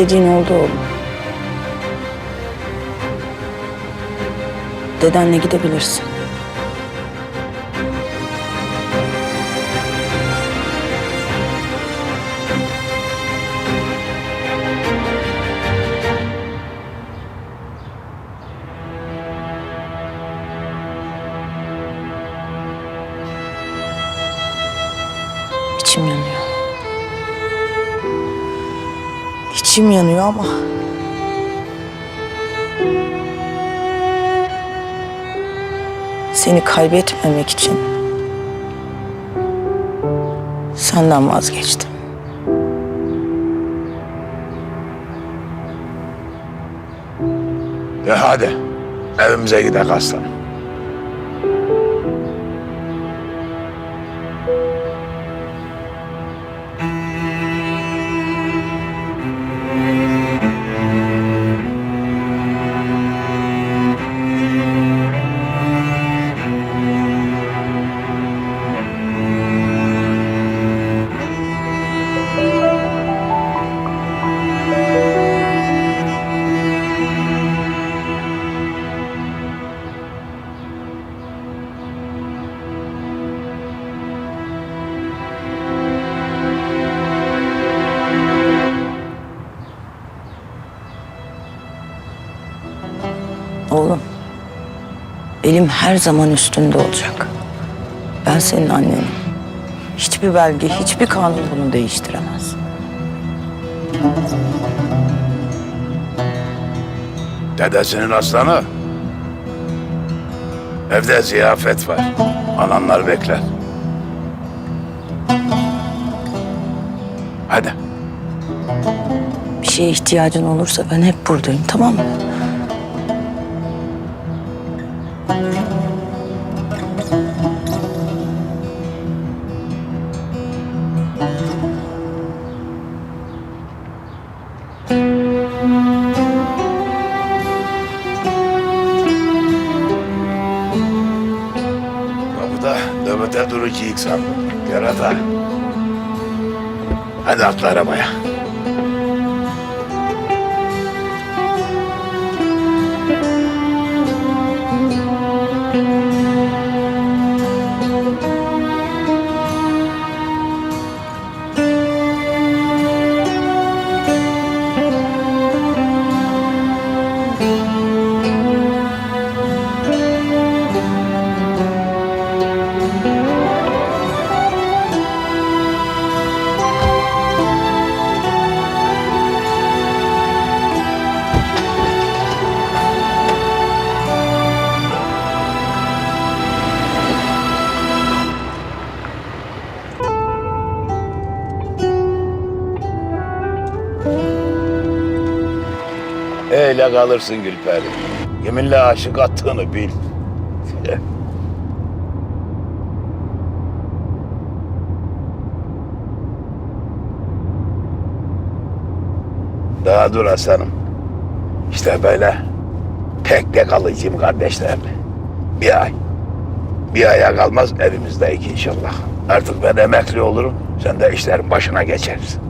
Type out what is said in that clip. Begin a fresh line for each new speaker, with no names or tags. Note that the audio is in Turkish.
İstediğin oldu oğlum. Dedenle gidebilirsin. İçim yanıyor. İçim yanıyor ama... Seni kaybetmemek için... Senden vazgeçtim.
E hadi evimize gidelim aslanım.
Oğlum, elim her zaman üstünde olacak. Ben senin annenim. Hiçbir belge, hiçbir kanun bunu değiştiremez.
Dedesinin aslanı. Evde ziyafet var. Ananlar bekler. Hadi.
Bir şeye ihtiyacın olursa ben hep buradayım, tamam mı?
Kapıda nöbete dur iki iksan. Yarata. Hadi atla arabaya. Öyle kalırsın Gülperi. Yeminle aşık attığını bil. Daha dur aslanım. İşte böyle pek de kalıcıyım kardeşlerimle. Bir ay. Bir aya kalmaz evimizdeyik inşallah. Artık ben emekli olurum. Sen de işlerin başına geçersin.